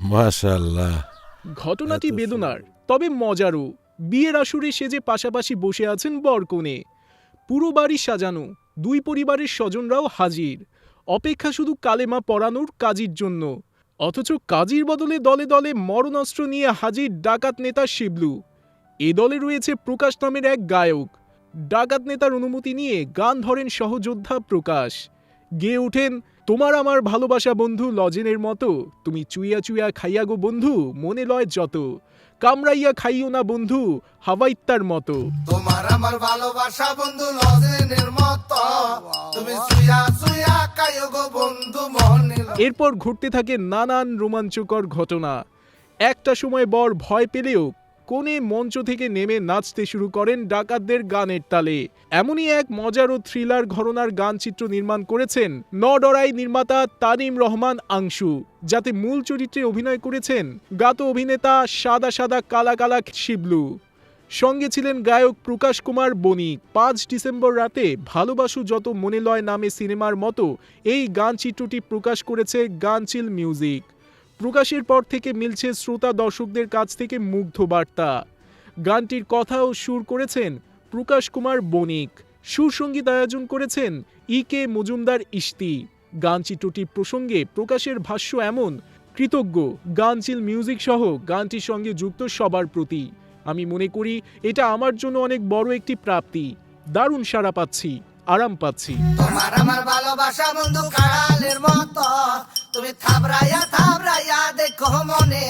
মাশাল্লাহ ঘটনাটি বেদনার তবে মজারও। বিয়ের আসরে সেজে পাশাপাশি বসে আছেন বরকনে। পুরো বাড়ি সাজানো দুই পরিবারের স্বজনরাও হাজির। অপেক্ষা শুধু কালেমা পড়ানোর কাজীর জন্য। অথচ কাজীর বদলে দলে দলে মরণাস্ত্র নিয়ে হাজির ডাকাত নেতা শিবলু। এ দলে রয়েছে প্রকাশ নামের এক গায়ক। ডাকাত নেতার অনুমতি নিয়ে গান ধরেন সহযোদ্ধা প্রকাশ। গেয়ে ওঠেন তোমার আমার ভালোবাসা বন্ধু লজেনের মতো। তুমি চুইয়া চুইয়া খাইয়া গো বন্ধু মনে লয় যত। কামড়াইয়া খাইও না বন্ধু হাওয়াইত্তার মতো। তোমার আমার ভালোবাসা বন্ধু লজেনের মতো। তুমি সুয়া সুয়া কায়ো গো বন্ধু মনে এরপর ঘটতে থাকে নানান রোমাঞ্চকর ঘটনা। একটা সময় বর ভয় পেলেও কোণে মঞ্চ থেকে নেমে নাচতে শুরু করেন ডাকাতদের গানের তালে। এমনই এক মজার ও থ্রিলার ঘরনার গান চিত্র নির্মাণ করেছেন নডরাই নির্মাতা তানিম রহমান আংশু, যাতে মূল চরিত্রে অভিনয় করেছেন গাত অভিনেতা সাদা সাদা কালা কালা শিবলু। সঙ্গে ছিলেন গায়ক প্রকাশ কুমার বণিক। পাঁচ ডিসেম্বর রাতে ভালোবাসু যত মনে লয় নামে সিনেমার মতো এই গান চিত্রটি প্রকাশ করেছে গানচিল মিউজিক। প্রকাশের পর থেকে মিলছে শ্রোতা দর্শকদের কাছ থেকে মুগ্ধ বার্তা। গানটির কথা ও সুর করেছেন প্রকাশ কুমার বণিক। সুরসঙ্গীত আয়োজন করেছেন ই কে মজুমদার ইস্তি গান চিত্রটির প্রসঙ্গে প্রকাশের ভাষ্য এমন, কৃতজ্ঞ গানচিল মিউজিক সহ গানটির সঙ্গে যুক্ত সবার প্রতি। আমি মনে করি এটা আমার জন্য অনেক বড় একটি প্রাপ্তি। দারুণ সাড়া পাচ্ছি। আরাম পাচ্ছি। তোমার আমার ভালোবাসা বন্ধু কাড়ালের মতো। তুমি থাবড়াইয়া থাবড়াইয়া দেখো মনে